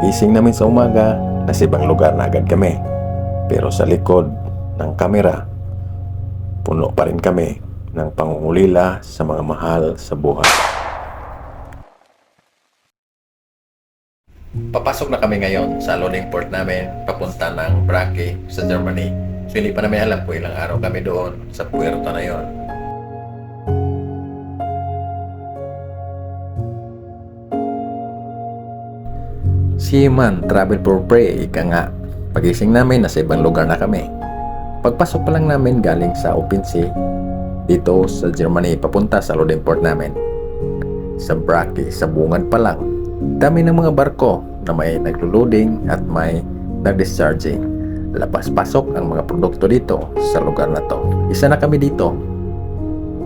Pagising namin sa umaga, nasa ibang lugar na agad kami. Pero sa likod ng kamera, puno pa rin kami ng pangungulila sa mga mahal sa buhay. Papasok na kami ngayon sa loading port namin papunta ng Brake sa Germany. So hindi pa namin alam kung ilang araw kami doon sa puerto na yon. Seaman Travel for Free, ika nga. Pagising namin, nasa ibang lugar na kami. Pagpasok pa lang namin galing sa Opinsi, dito sa Germany, papunta sa loading port namin. Sa Brake, sa bungad pa lang. Dami ng mga barko na may naglo-loading at may nag-discharging. Labas-pasok ang mga produkto dito sa lugar na to. Isa na kami dito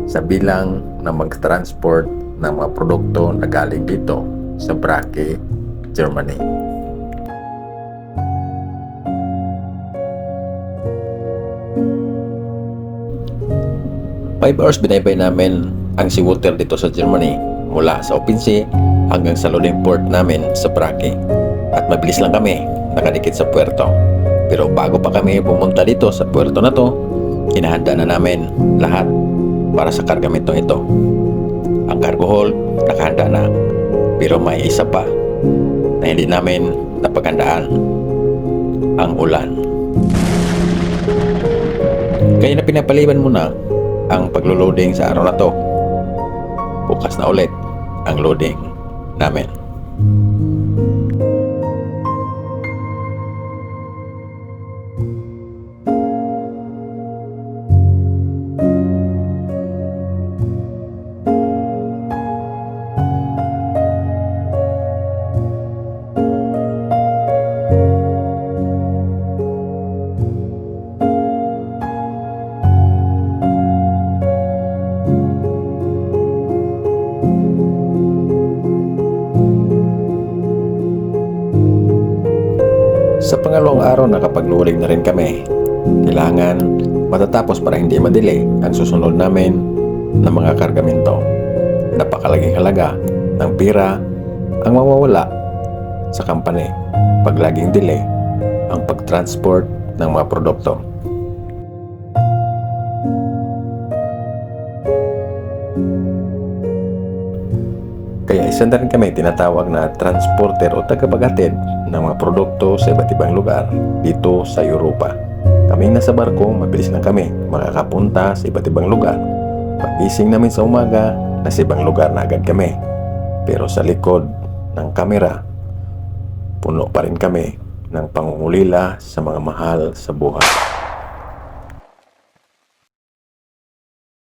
sa bilang na mag-transport ng mga produkto na galing dito sa Brake, Germany. Five hours binaybay namin ang seawater dito sa Germany mula sa Opinsi hanggang sa loading port namin sa Brake. At mabilis lang kami nakadikit sa puerto. Pero bago pa kami pumunta dito sa puerto na to, hinahanda na namin lahat para sa kargamento ito. Ang cargo hold nakahanda na pero may isa pa na hindi namin napaghandaan ang ulan. Kaya na pinapaliban muna ang paglo-loading sa araw na to. Bukas na ulit ang loading namin. Sa pangalawang araw nakapag-loading na rin kami. Kailangan matatapos para hindi madelay ang susunod namin na mga kargamento. Napakalaking halaga ng pira ang mawawala sa company pag laging delay ang pag-transport ng mga produkto. Kaya isa na rin kami tinatawag na transporter o tagapaghatid ng mga produkto sa iba't ibang lugar dito sa Europa. Kaming nasa barko, mabilis lang kami makakapunta sa iba't ibang lugar. Pagising namin sa umaga, nasa ibang lugar na agad kami. Pero sa likod ng kamera, puno pa rin kami ng pangungulila sa mga mahal sa buhay.